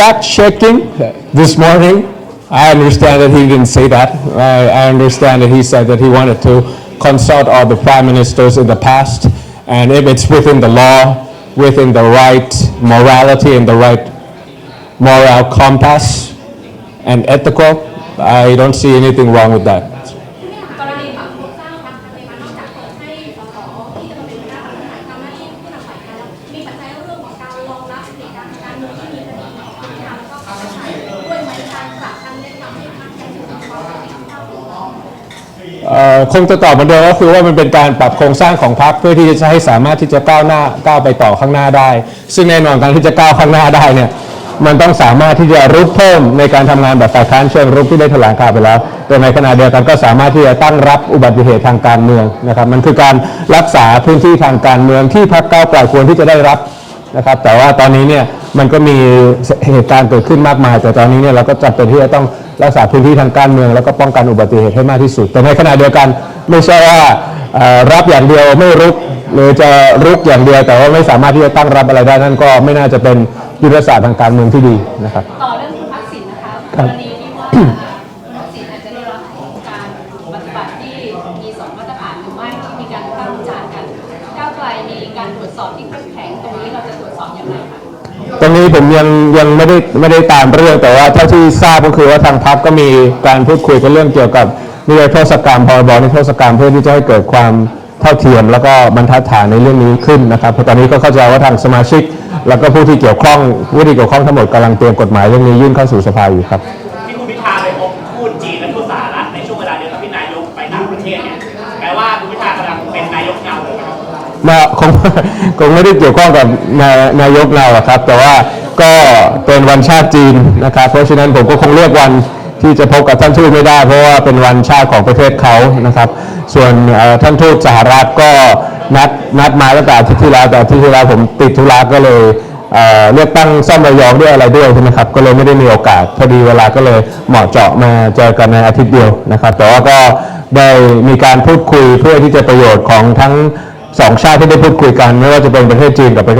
fact checking this morning. I understand that he didn't say that. I, I understand that he said that he wanted to consult all the prime ministers in the past. And if it's within the law, within the right morality and the right moral compass and ethical, I don't see anything wrong with that. กรณีปรับโครงสร้างพรรคการเมืองมานอกจากเปิดให้สสที่จะมาเป็นหัวหน้าพรรคทำหน้าที่ผู้นำฝ่ายค้านแล้วมีปัจจัยเรื่องของการรองรับเหตุการณ์ทางการเมืองที่ คงจะตอบเหมือนเดิมก็คือว่ามันเป็นการปรับโครงสร้างของพรรคเพื่อที่จะให้สามารถที่จะก้าวหน้าก้าวไปต่อข้างหน้าได้ ซึ่งแน่นอนการที่จะก้าวข้างหน้าได้เนี่ยมันต้องสามารถที่จะรุกเพิ่มในการทำงานแบบฝ่ายค้านเชิงรุกที่ได้แถลงข่าวไปแล้ว แต่ในขณะเดียวกันก็สามารถที่จะตั้งรับอุบัติเหตุทางการเมืองนะครับ มันคือการรักษาพื้นที่ทางการเมืองที่พรรคก้าวไกลควรที่จะได้รับนะครับ แต่ว่าตอนนี้เนี่ย มันก็มีเหตุการณ์เกิดขึ้นมากมาย แต่ตอนนี้เนี่ยเราก็จำเป็นที่จะต้องรักษาพื้นที่ทางการเมือง แล้วก็ป้องกันอุบัติเหตุให้มากที่สุด แต่ในขณะเดียวกันไม่ใช่ว่ารับอย่างเดียวไม่รุกหรือจะรุกอย่างเดียว แต่ว่าไม่สามารถที่จะตั้งรับอะไรได้นั่นก็ไม่น่าจะเป็นยุทธศาสตร์ทางการเมืองที่ดีนะครับต่อเรื่องคุณทักษิณนะคะกรณีที่ว่าคุณทักษิณอาจจะได้รับการปฏิบัติที่มีสองมาตรฐานหรือไม่ที่มีการตั้งจารณ์กันก้าวไกลมีการตรวจสอบที่ ตรงนี้ผมยังยังไม่ได้ไม่ได้ตามเรื่องแต่ว่าเท่าที่ทราบก็คือว่าทางพักก็มีการพูดคุยกันเรื่องเกี่ยวกับนิรโทษกรรมพรบนิรโทษกรรมเพื่อที่จะให้เกิดความเท่าเทียม แล้วก็บรรทัดฐานในเรื่องนี้ขึ้นนะครับเพราะตอนนี้ก็เข้าใจว่าทางสมาชิก แล้วก็ผู้ที่เกี่ยวข้องผู้ที่เกี่ยวข้องทั้งหมดกำลังเตรียมกฎหมายเรื่องนี้ยื่นเข้าสู่สภาอยู่ครับที่คุณพิธาไปพบทูตจีนและทูตสหรัฐในช่วงเวลาเดียวกับที่นายกไปต่างประเทศเนี่ยแปลว่าคุณพิธากำลังเป็นนายกเงาเลยครับ มาคงคงไม่ได้เกี่ยวข้องกับนายนายกเราครับ แต่ว่าก็เป็นวันชาติจีนนะครับ เพราะฉะนั้นผมก็คงเลือกวันที่จะพบกับท่านทูตไม่ได้ เพราะว่าเป็นวันชาติของประเทศเขานะครับ ส่วนท่านทูตสหรัฐก็นัดนัดมาตั้งแต่อาทิตย์ที่แล้วแต่อาทิตย์ที่แล้วผมติดธุระก็เลยเเลือกตั้งซ่อมระยองด้วยอะไรด้วยใช่ไหมครับก็เลยไม่ได้มีโอกาสพอดีเวลาก็เลยเหมาะเจาะมาเจอกันในอาทิตย์เดียวนะครับ แต่ว่าก็ได้มีการพูดคุยเพื่อที่จะประโยชน์ของทั้ง สองชาติที่ได้พูดคุยกัน ไม่ว่าจะเป็นประเทศจีนกับประเทศ